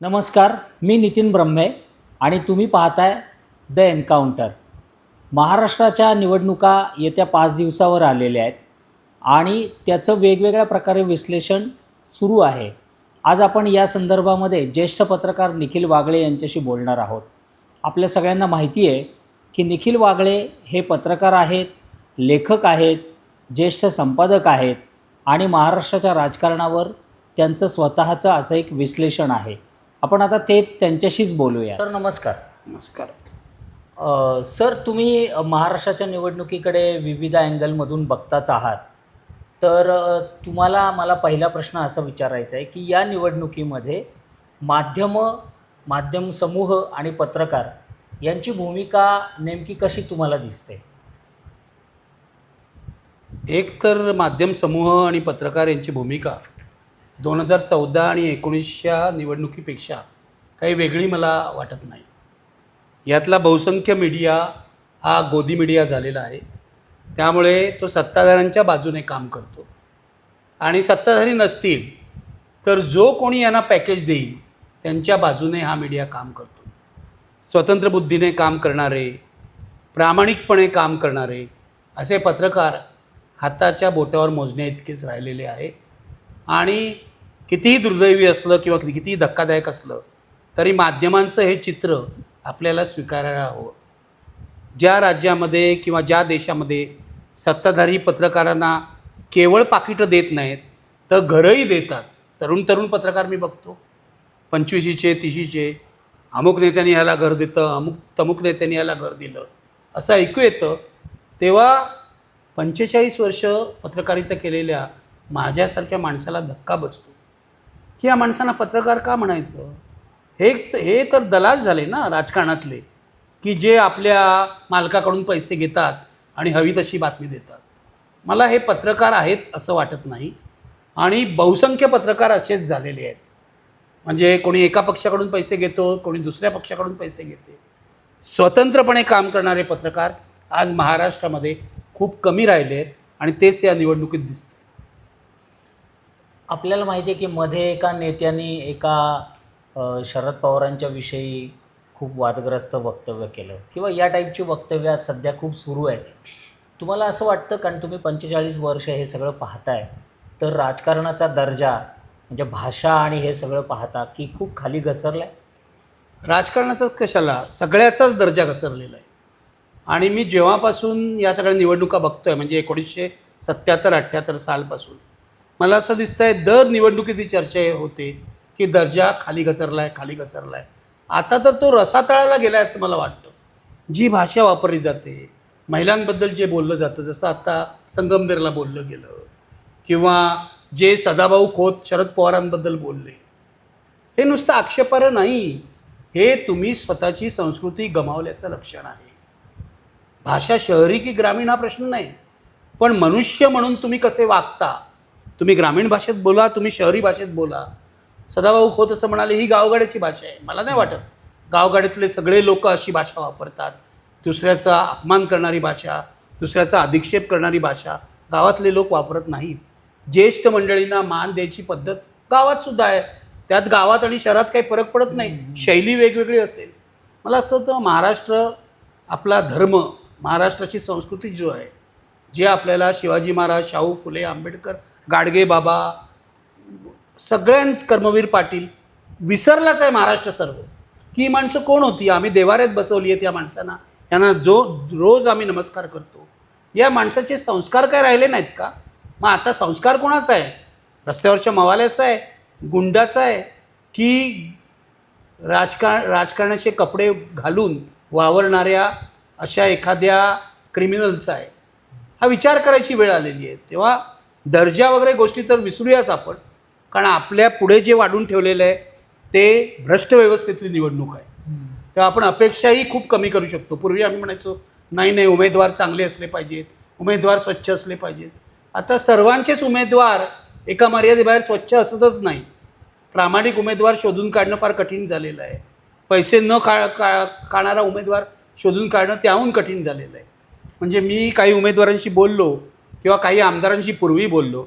नमस्कार मी नितीन ब्रह्मे आणि तुम्ही पाहताय द एन्काउंटर. महाराष्ट्राच्या निवडणुका येत्या पाच दिवसावर आलेल्या आहेत आणि त्याचं वेगवेगळ्या प्रकारे विश्लेषण सुरू आहे. आज आपण या संदर्भामध्ये ज्येष्ठ पत्रकार निखिल वागळे यांच्याशी बोलणार आहोत. आपल्या सगळ्यांना माहिती आहे की निखिल वागळे हे पत्रकार आहेत लेखक आहेत ज्येष्ठ संपादक आहेत आणि महाराष्ट्राच्या राजकारणावर त्यांचं स्वतःचं असं एक विश्लेषण आहे. आपण आता ते त्यांच्याशीच बोलूया. सर नमस्कार. नमस्कार. अ, सर तुम्ही महाराष्ट्राच्या निवडणुकीकडे विविध अँगलमधून बघताच आहात. तर अ, तुम्हाला मला पहिला प्रश्न असा विचारायचा आहे की या निवडणुकीमध्ये माध्यमं माध्यम समूह आणि पत्रकार यांची भूमिका नेमकी कशी तुम्हाला दिसते? एक तर माध्यम समूह आणि पत्रकार यांची भूमिका दोन हजार चौदा आणि एकोणीसच्या निवडणुकीपेक्षा काही वेगळी मला वाटत नाही. यातला बहुसंख्य मीडिया हा गोदी मीडिया झालेला आहे. त्यामुळे तो सत्ताधाऱ्यांच्या बाजूने काम करतो. आणि सत्ताधारी नसतील तर जो कोणी यांना पॅकेज देईल त्यांच्या बाजूने हा मीडिया काम करतो. स्वतंत्र बुद्धीने काम करणारे प्रामाणिकपणे काम करणारे असे पत्रकार हाताच्या बोटावर मोजण्या इतकेच राहिलेले आहे. आणि कितीही दुर्दैवी असलं किंवा कितीही धक्कादायक असलं तरी माध्यमांचं हे चित्र आपल्याला स्वीकारायला हवं. ज्या राज्यामध्ये किंवा ज्या देशामध्ये सत्ताधारी पत्रकारांना केवळ पाकिटं देत नाहीत तर घरंही देतात. तरुण तरुण पत्रकार मी बघतो. पंचवीशीचे तिशीचे अमुक नेत्यांनी ह्याला घर देतं अमुक तमुक नेत्यांनी ह्याला घर दिलं. असं ऐकू येतं. तेव्हा पंचेचाळीस वर्ष पत्रकारिता केलेल्या माझ्यासारख्या माणसाला धक्का बसतो. की या माणसांना पत्रकार का म्हणायचं? हे हे तर दलाल झाले ना राजकारणातले की जे आपल्या मालकाकडून पैसे घेतात आणि हवी तशी बातमी देतात. मला हे पत्रकार आहेत असं वाटत नाही. आणि बहुसंख्य पत्रकार असेच झालेले आहेत. म्हणजे कोणी एका पक्षाकडून पैसे घेतो कोणी दुसऱ्या पक्षाकडून पैसे घेते. स्वतंत्रपणे काम करणारे पत्रकार आज महाराष्ट्रामध्ये खूप कमी राहिले आहेत आणि तेच या निवडणुकीत दिसतं आपल्याला माहिती आहे की मध्ये एका नेत्याने एका शरद पवारांच्या विषयी खूप वादग्रस्त वक्तव्य केलं. किंवा या टाईपची वक्तव्य सध्या खूप सुरू आहेत. तुम्हाला असं वाटतं कारण तुम्ही पंचेचाळीस वर्ष हे सगळं पाहताय तर राजकारणाचा दर्जा म्हणजे भाषा आणि हे सगळं पाहता की खूप खाली घसरलं आहे राजकारणाचाच कशाला? सगळ्याचाच दर्जा घसरलेला आहे. आणि मी जेव्हापासून या सगळ्या निवडणुका बघतोय म्हणजे एकोणीसशे सत्याहत्तर अठ्ठ्याहत्तर सालपासून मला असं दिसतं आहे दर निवडणुकीत ही चर्चा होते की दर्जा खाली घसरला आहे खाली घसरला आहे आता तर तो रसातळाला गेला आहे असं मला वाटतं. जी भाषा वापरली जाते महिलांबद्दल जे बोललं जातं जसं आत्ता संगमनेरला बोललं गेलं किंवा जे सदाभाऊ खोत शरद पवारांबद्दल बोलले हे नुसतं आक्षेपार्ह नाही. हे तुम्ही स्वतःची संस्कृती गमावल्याचं लक्षण आहे. भाषा शहरी की ग्रामीण हा प्रश्न नाही. पण मनुष्य म्हणून तुम्ही कसे वागता तुम्ही ग्रामीण भाषेत बोला तुम्ही शहरी भाषेत बोला. सदाभाऊ खोत असं म्हणाले ही गावगाड्याची भाषा आहे. मला नाही वाटत. गावगाड्यातले सगळे लोक अशी भाषा वापरतात. दुसऱ्याचा अपमान करणारी भाषा दुसऱ्याचा अधिक्षेप करणारी भाषा गावातले लोक वापरत नाहीत. ज्येष्ठ मंडळींना मान द्यायची पद्धत गावात सुद्धा आहे. त्यात गावात आणि शहरात काही फरक पडत नाही. शैली वेगवेगळी असेल. मला असं होतं महाराष्ट्र आपला धर्म महाराष्ट्राची संस्कृती जो आहे जे आपल्याला शिवाजी महाराज शाहू फुले आंबेडकर गाडगे बाबा सगळ्यांत कर्मवीर पाटील विसरलाच आहे महाराष्ट्र सर्व. की ही माणसं कोण होती? आम्ही देवाऱ्यात बसवली आहेत या माणसांना. यांना जो रोज आम्ही नमस्कार करतो. या माणसाचे संस्कार काय राहिले नाहीत का? मग आता संस्कार कोणाचा आहे? रस्त्यावरच्या मवाल्याचा आहे? गुंडाचा आहे? की राजकार राजकारणाचे कपडे घालून वावरणाऱ्या अशा एखाद्या क्रिमिनलचा आहे? हा विचार करायची वेळ आलेली आहे. तेव्हा दर्जा वगैरे गोष्टी तर विसरूयाच आपण कारण आपल्या पुढे जे वाढून ठेवलेलं आहे ते भ्रष्ट व्यवस्थेतली निवडणूक आहे. तेव्हा आपण अपेक्षाही खूप कमी करू शकतो. पूर्वी आम्ही म्हणायचो नाही नाही उमेदवार चांगले असले पाहिजेत उमेदवार स्वच्छ असले पाहिजेत. आता सर्वांचेच उमेदवार एका मर्यादेबाहेर स्वच्छ असतच नाही. प्रामाणिक उमेदवार शोधून काढणं फार कठीण झालेलं आहे. पैसे न का का काढणारा उमेदवार शोधून काढणं त्याहून कठीण झालेलं आहे. म्हणजे मी काही उमेदवारांशी बोललो किंवा काही आमदारांशी पूर्वी बोललो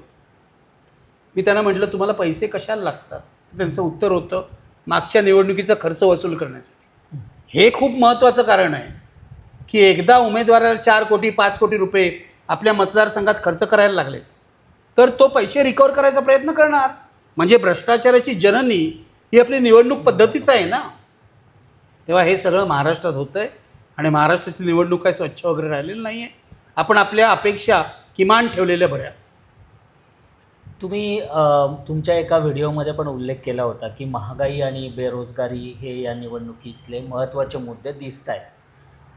मी त्यांना म्हटलं तुम्हाला पैसे कशाला लागतात? त्यांचं उत्तर होतं मागच्या निवडणुकीचा खर्च वसूल करण्यासाठी. हे खूप महत्त्वाचं कारण आहे की एकदा उमेदवाराला चार कोटी पाच कोटी रुपये आपल्या मतदारसंघात खर्च करायला लागले तर तो पैसे रिकवर करायचा प्रयत्न करणार. म्हणजे भ्रष्टाचाराची जननी ही आपली निवडणूक पद्धतीच आहे ना. तेव्हा हे सगळं महाराष्ट्रात होतं आहे आणि महाराष्ट्राची निवडणूक काही स्वच्छ वगैरे राहिलेली नाही आहे आपण आपल्या अपेक्षा किमान ठेवलेल्या बऱ्या. तुम्ही तुमच्या एका व्हिडिओमध्ये पण उल्लेख केला होता की महागाई आणि बेरोजगारी हे या निवडणुकीतले महत्त्वाचे मुद्दे दिसत आहेत.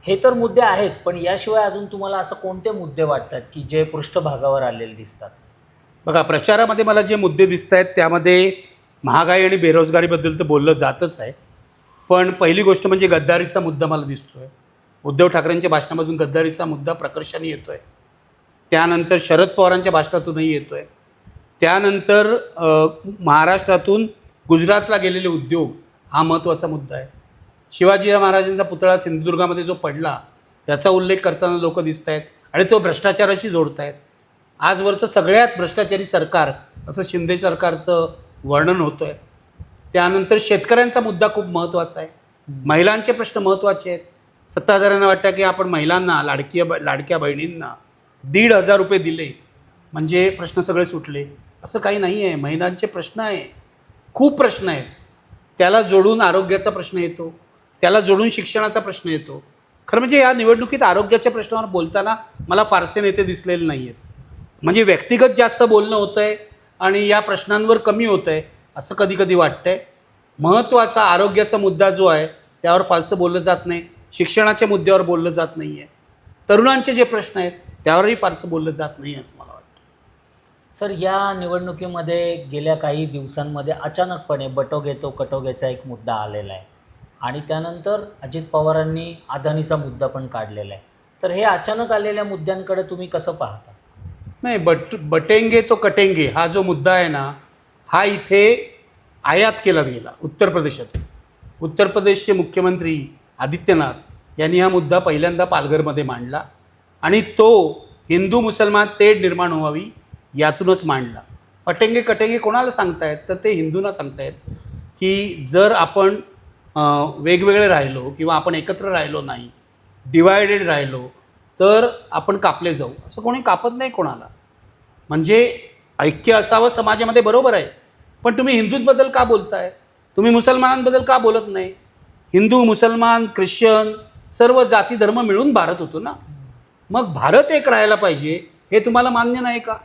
हे तर मुद्दे आहेत पण याशिवाय अजून तुम्हाला असं कोणते मुद्दे वाटतात की जे पृष्ठभागावर आलेले दिसतात? बघा प्रचारामध्ये मला जे मुद्दे दिसत आहेत त्यामध्ये महागाई आणि बेरोजगारीबद्दल तर बोललं जातच आहे. पण पहिली गोष्ट म्हणजे गद्दारीचा मुद्दा मला दिसतो आहे उद्धव ठाकरेंच्या भाषणामधून गद्दारीचा मुद्दा प्रकर्षाने येतो आहे त्यानंतर शरद पवारांच्या भाषणातूनही येतो आहे त्यानंतर महाराष्ट्रातून गुजरातला गेलेले उद्योग हा महत्त्वाचा मुद्दा आहे. शिवाजी महाराजांचा पुतळा सिंधुदुर्गामध्ये जो पडला त्याचा उल्लेख करताना लोक दिसत आहेत आणि तो भ्रष्टाचाराशी जोडत आहेत. आजवरचं सगळ्यात भ्रष्टाचारी सरकार असं शिंदे सरकारचं वर्णन होतं आहे त्यानंतर शेतकऱ्यांचा मुद्दा खूप महत्त्वाचा आहे. महिलांचे प्रश्न महत्त्वाचे आहेत. सत्ताधाऱ्यांना वाटतं की आपण महिलांना लाडकी लाडक्या बहिणींना दीड हजार रुपये दिले म्हणजे प्रश्न सगळे सुटले. असं काही नाही आहे महिलांचे प्रश्न आहे. खूप प्रश्न आहेत. त्याला जोडून आरोग्याचा प्रश्न येतो. त्याला जोडून शिक्षणाचा प्रश्न येतो. खरं म्हणजे या निवडणुकीत आरोग्याच्या प्रश्नावर बोलताना मला फारसे नेते दिसलेले नाही आहेत म्हणजे व्यक्तिगत जास्त बोलणं होतं आहे आणि या प्रश्नांवर कमी होतं आहे असं कधी कधी वाटतं आहे महत्त्वाचा आरोग्याचा मुद्दा जो आहे त्यावर फारसं बोललं जात नाही. शिक्षणाच्या मुद्द्यावर बोललं जात नाही आहे तरुणांचे जे प्रश्न आहेत त्यावरही फारसं बोललं जात नाही असं मला वाटतं. सर या निवडणुकीमध्ये गेल्या काही दिवसांमध्ये अचानकपणे बटोगे तो कटोगेचा एक मुद्दा आलेला आहे. आणि त्यानंतर अजित पवारांनी अदानीचा मुद्दा पण काढलेला आहे. तर हे अचानक आलेल्या मुद्द्यांकडे तुम्ही कसं पाहता? नाही बट बटेंगे तो कटेंगे हा जो मुद्दा आहे ना हा इथे आयात केला गेला उत्तर प्रदेशातून उत्तर प्रदेशचे मुख्यमंत्री आदित्यनाथ यांनी हा मुद्दा पहिल्यांदा पालघरमध्ये मांडला. आणि तो हिंदू मुसलमान तेढ निर्माण व्हावी यातूनच मांडला. पटेंगे कटेंगे कोणाला सांगतायत? तर ते हिंदूंना सांगतायत की जर आपण वेगवेगळे राहिलो किंवा आपण एकत्र राहिलो नाही डिवायडेड राहिलो तर आपण कापले जाऊ. असं कोणी कापत नाही कोणाला. म्हणजे ऐक्य असावं समाजामध्ये बरोबर आहे. पण तुम्ही हिंदूंबद्दल का बोलताय? तुम्ही मुसलमानांबद्दल का बोलत नाही? हिंदू मुसलमान ख्रिश्चन सर्व जाती धर्म मिळून भारत होतो ना? मग भारत एक राहायला पाहिजे हे तुम्हाला मान्य नाही का?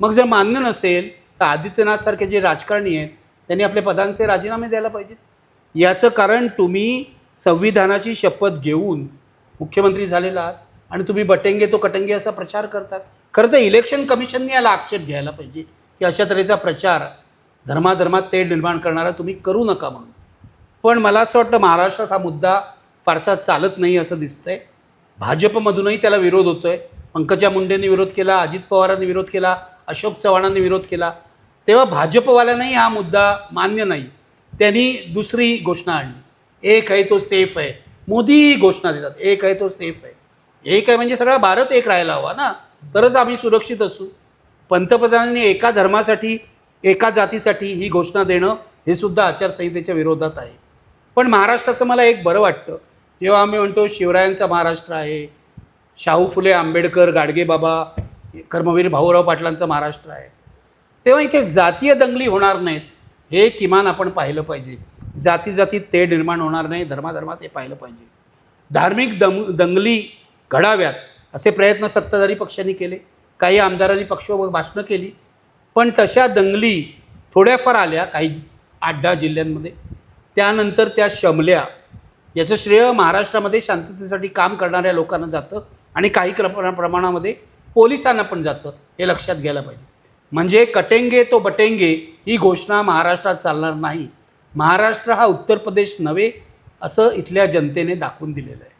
मग जर मान्य नसेल तर आदित्यनाथसारखे जे राजकारणी आहेत त्यांनी आपल्या पदांचे राजीनामे द्यायला पाहिजेत. याचं कारण तुम्ही संविधानाची शपथ घेऊन मुख्यमंत्री झालेला आहात आणि तुम्ही बटेंगे तो कटंगे असा प्रचार करतात. खरं तर इलेक्शन कमिशनने याला आक्षेप घ्यायला पाहिजे की अशा तऱ्हेचा प्रचार धर्माधर्मात तेढ निर्माण करणारा तुम्ही करू नका म्हणून. पण मला असं वाटतं महाराष्ट्रात हा मुद्दा फारसा चालत नाही असं दिसतंय. भाजपमधूनही त्याला विरोध होतोय. पंकजा मुंडेंनी विरोध केला अजित पवारांनी विरोध केला अशोक चव्हाणांनी विरोध केला. तेव्हा भाजपवाल्यांनाही हा मुद्दा मान्य नाही. त्यांनी दुसरी घोषणा आणली. एक आहे तो सेफ आहे. मोदी घोषणा देतात. एक आहे तो सेफ आहे. एक आहे म्हणजे सगळा भारत एक राहायला हवा ना? तरच आम्ही सुरक्षित असू. पंतप्रधानांनी एका धर्मासाठी एका जातीसाठी ही घोषणा देणं हे सुद्धा आचारसंहितेच्या विरोधात आहे. पण महाराष्ट्राचं मला एक बरं वाटतं. जेव्हा आम्ही म्हणतो शिवरायांचा महाराष्ट्र आहे. शाहू फुले आंबेडकर गाडगेबाबा कर्मवीर भाऊराव पाटलांचा महाराष्ट्र आहे. तेव्हा इथे जातीय दंगली होणार नाहीत हे किमान आपण पाहिलं पाहिजे. जाती जातीत ते निर्माण होणार नाही धर्माधर्मात हे पाहिलं पाहिजे. धार्मिक दम दंगली घडाव्यात असे प्रयत्न सत्ताधारी पक्षांनी केले. काही आमदारांनी पक्ष भाषणं केली. पण तशा दंगली थोड्याफार आल्या काही आठ दहा जिल्ह्यांमध्ये. त्यानंतर त्या शमल्या याचं श्रेय महाराष्ट्रामध्ये शांततेसाठी काम करणाऱ्या लोकांना जातं आणि काही क्र- प्रमाणामध्ये पोलिसांना पण जातं हे लक्षात घ्यायला पाहिजे. म्हणजे कटेंगे तो बटेंगे ही घोषणा महाराष्ट्रात चालणार नाही. महाराष्ट्र हा उत्तर प्रदेश नव्हे असं इथल्या जनतेने दाखवून दिलेलं आहे.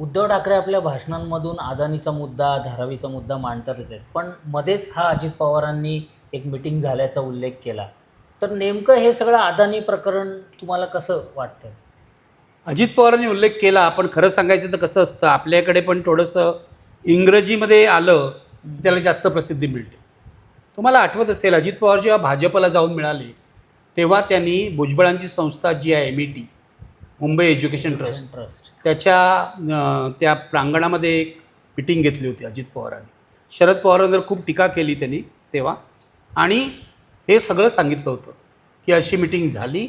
उद्धव ठाकरे आपल्या भाषणांमधून अदानीचा मुद्दा धारावीचा मुद्दा मांडतातच आहेत. पण मध्येच हा अजित पवारांनी एक मिटिंग झाल्याचा उल्लेख केला. तर नेमकं हे सगळं अदानी प्रकरण तुम्हाला कसं वाटतं? अजित पवारांनी उल्लेख केला. पण खरं सांगायचं तर कसं असतं आपल्याकडे पण थोडंसं इंग्रजीमध्ये आलं त्याला जास्त प्रसिद्धी मिळते. तुम्हाला आठवत असेल अजित पवार जेव्हा भाजपला जाऊन मिळाले तेव्हा त्यांनी भुजबळांची संस्था जी आहे M E T Mumbai education trust trust त्याच्या त्या प्रांगणामध्ये एक मिटिंग घेतली होती अजित पवारांनी. शरद पवारांवर खूप टीका केली त्यांनी तेव्हा. आणि हे सगळं सांगितलं होतं की अशी मिटिंग झाली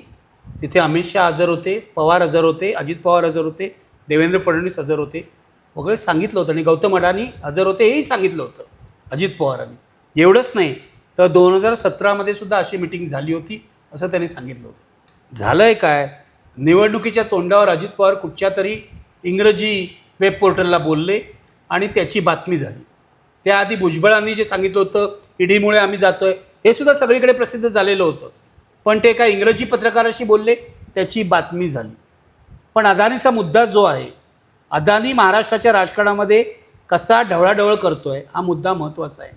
तिथे अमित शहा हजर होते पवार हजर होते अजित पवार हजर होते देवेंद्र फडणवीस हजर होते. वगैरे सांगितलं होतं आणि गौतम अडाणी हजर होते हेही सांगितलं होतं अजित पवारांनी. एवढंच नाही तर दोन हजार सतरामध्ये सुद्धा अशी मिटिंग झाली होती असं त्यांनी सांगितलं होतं. झालं आहे काय? निवडणुकीच्या तोंडावर अजित पवार कुठच्या तरी इंग्रजी वेब पोर्टलला बोलले आणि त्याची बातमी झाली. त्याआधी भुजबळांनी जे सांगितलं होतं ईडीमुळे आम्ही जातोय हे सुद्धा सगळीकडे प्रसिद्ध झालेलं होतं. पण ते एका इंग्रजी पत्रकाराशी बोलले त्याची बातमी झाली. पण अदानीचा मुद्दा जो आहे अदानी महाराष्ट्राच्या राजकारणामध्ये कसा ढवळाढवळ करतो आहे हा मुद्दा महत्त्वाचा आहे.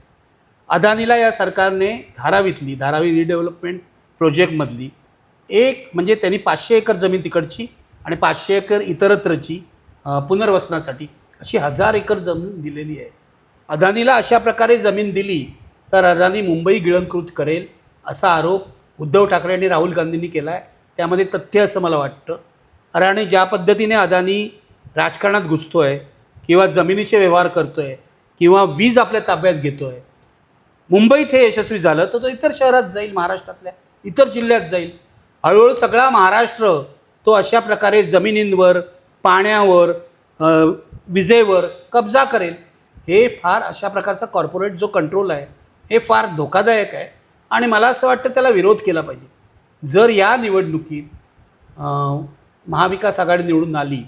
अदानीला या सरकारने धारावीतली धारावी रिडेव्हलपमेंट प्रोजेक्टमधली एक म्हणजे त्यांनी पाचशे एकर जमीन तिकडची आणि पाचशे एकर इतरत्रची पुनर्वसनासाठी अशी हजार एकर जमीन दिलेली आहे. अदानीला अशा प्रकारे जमीन दिली तर अदानी मुंबई गिळंकृत करेल असा आरोप उद्धव ठाकरे आणि राहुल गांधींनी केला आहे त्यामध्ये तथ्य असं मला वाटतं. अरे आणि ज्या पद्धतीने अदानी राजकारणात घुसतो आहे किंवा जमिनीचे व्यवहार करतो आहे किंवा वीज आपल्या ताब्यात घेतो आहे मुंबईत हे यशस्वी झालं तर तो इतर शहरात जाईल महाराष्ट्रातल्या इतर जिल्ह्यात जाईल. हळूहळू सगळा महाराष्ट्र तो अशा प्रकारे जमिनींवर पाण्यावर विजेवर कब्जा करेल. हे फार अशा प्रकारचा कॉर्पोरेट जो कंट्रोल आहे हे फार धोकादायक आहे. आणि मला असं वाटतं त्याला विरोध केला पाहिजे. जर या निवडणुकीत महाविकास आघाडी निवडून आली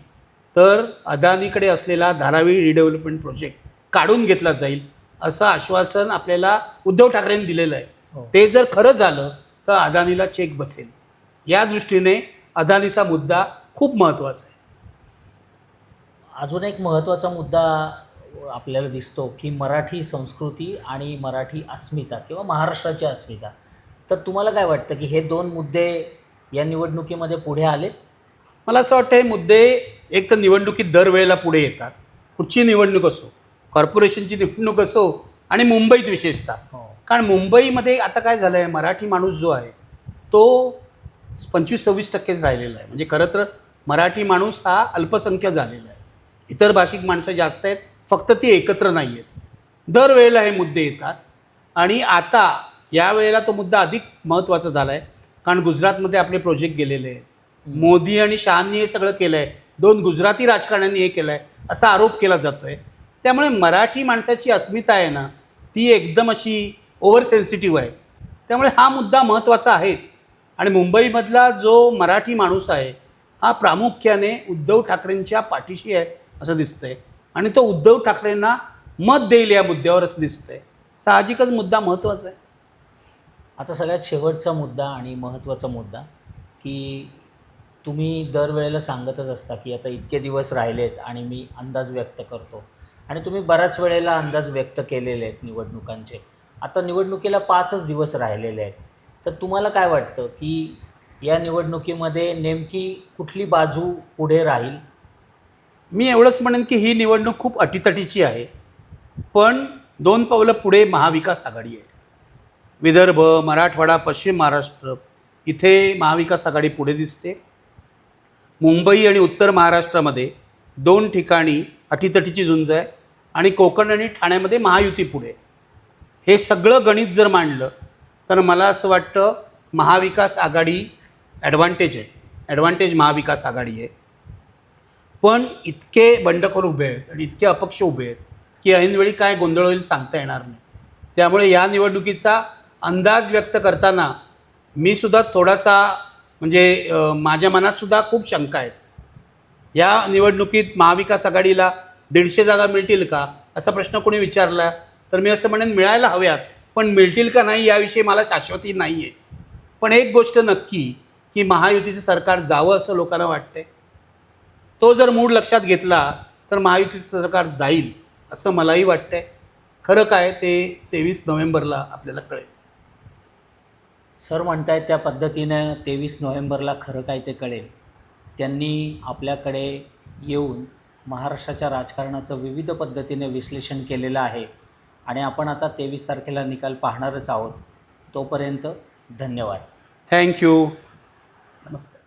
तर अदानीकडे असलेला धारावी रिडेव्हलपमेंट प्रोजेक्ट काढून घेतला जाईल असं आश्वासन आपल्याला उद्धव ठाकरेंनी दिलेलं आहे. हो. ते जर खरं झालं तर अदानीला चेक बसेल. या दृष्टीने अदानीचा मुद्दा खूप महत्त्वाचा आहे. अजून एक महत्त्वाचा मुद्दा आपल्याला दिसतो की मराठी संस्कृती आणि मराठी अस्मिता किंवा महाराष्ट्राची अस्मिता. तर तुम्हाला काय वाटतं की हे दोन मुद्दे या निवडणुकीमध्ये पुढे आले? मला असं वाटतं हे मुद्दे एक तर निवडणुकीत दरवेळेला पुढे येतात. कुठची निवडणूक असो कॉर्पोरेशनची निवडणूक असो आणि मुंबईत विशेषतः. हो. कारण मुंबईमध्ये आता काय झालं आहे मराठी माणूस जो आहे तो पंचवीस सव्वीस टक्केच राहिलेला आहे. म्हणजे खरं तर मराठी माणूस हा अल्पसंख्य झालेला आहे. इतर भाषिक माणसं जास्त आहेत फक्त ती एकत्र नाही आहेत दरवेळेला हे मुद्दे येतात. आणि आता यावेळेला तो मुद्दा अधिक महत्त्वाचा झाला आहे कारण गुजरातमध्ये आपले प्रोजेक्ट गेलेले आहेत. मोदी आणि शहांनी हे सगळं केलं आहे दोन गुजराती राजकारण्यांनी हे केलं आहे असा आरोप केला जातो आहे त्यामुळे मराठी माणसाची अस्मिता आहे ना ती एकदम अशी ओव्हर सेन्सिटिव्ह आहे. त्यामुळे हा मुद्दा महत्त्वाचा आहेच. आणि मुंबईमधला जो मराठी माणूस आहे हा प्रामुख्याने उद्धव ठाकरेंच्या पाठीशी आहे असं दिसतंय. आणि तो उद्धव ठाकरेंना मत देईल या मुद्द्यावरच दिसतंय. साहजिकच मुद्दा महत्त्वाचा आहे. आता सगळ्यात शेवटचा मुद्दा आणि महत्त्वाचा मुद्दा की तुम्ही दरवेळेला सांगतच असता की आता इतके दिवस राहिलेत आणि मी अंदाज व्यक्त करतो. आणि तुम्ही बऱ्याच वेळेला अंदाज व्यक्त केलेले आहेत निवडणुकांचे. आता निवडणुकीला पाचच दिवस राहिलेले आहेत. तर तुम्हाला काय वाटतं की या निवडणुकीमध्ये नेमकी कुठली बाजू पुढे राहील? मी एवढंच म्हणेन की ही निवडणूक खूप अटीतटीची आहे. पण दोन पावलं पुढे महाविकास आघाडी आहे. विदर्भ मराठवाडा पश्चिम महाराष्ट्र इथे महाविकास आघाडी पुढे दिसते. मुंबई आणि उत्तर महाराष्ट्रामध्ये दोन ठिकाणी अटीतटीची झुंज आहे आणि कोकण आणि ठाण्यामध्ये महायुती पुढे. हे सगळं गणित जर मांडलं तर मला असं वाटतं महाविकास आघाडी ॲडव्हान्टेज आहे. ॲडव्हान्टेज महाविकास आघाडी आहे. पण इतके बंडखोर उभे आहेत आणि इतके अपक्ष उभे आहेत की ऐनवेळी काय गोंधळ होईल सांगता येणार नाही. त्यामुळे या निवडणुकीचा अंदाज व्यक्त करताना मी सुद्धा थोडासा म्हणजे माझ्या मनात सुद्धा खूप शंका आहेत. या निवडणुकीत महाविकास आघाडीला दीडशे जागा मिळतील का? असा प्रश्न कोणी विचारला तर मी असं म्हणेन मिळायला हव्यात पण मिळतील का नाही याविषयी मला शाश्वती नाही आहे पण एक गोष्ट नक्की की महायुतीचं सरकार जावं असं लोकांना वाटतंय. तो जर मूड लक्षात घेतला तर महायुतीचं सरकार जाईल असं मलाही वाटतंय. खरं काय ते तेवीस नोव्हेंबरला आपल्याला कळेल. सर म्हणतायत त्या पद्धतीनं तेवीस नोव्हेंबरला खरं काय ते कळेल. त्यांनी आपल्याकडे येऊन महाराष्ट्राच्या राजकारणाचं विविध पद्धतीने विश्लेषण केलेलं आहे आणि आपण आता तेवीस तारखेला निकाल पाहणारच आहोत. तोपर्यंत धन्यवाद. थँक्यू. नमस्कार.